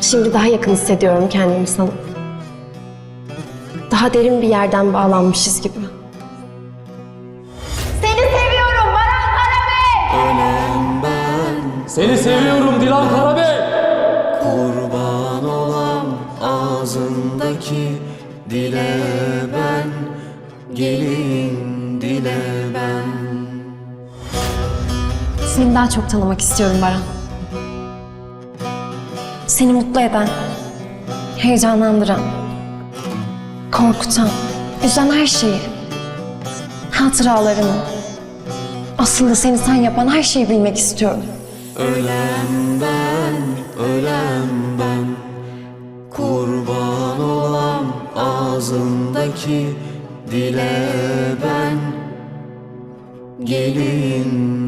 Şimdi daha yakın hissediyorum kendimi sana. Daha derin bir yerden bağlanmışız gibi. Seni seviyorum Baran Karabey! Seni seviyorum Dilan Karabey. Kurban olan ağzındaki dile ben Gelin dile ben Seni daha çok tanımak istiyorum Baran. Seni mutlu eden, heyecanlandıran, korkutan, üzen her şeyi, hatıralarını, aslında seni sen yapan her şeyi bilmek istiyorum. Ölen ben, ölen ben Kurban olan ağzındaki dile ben Gelin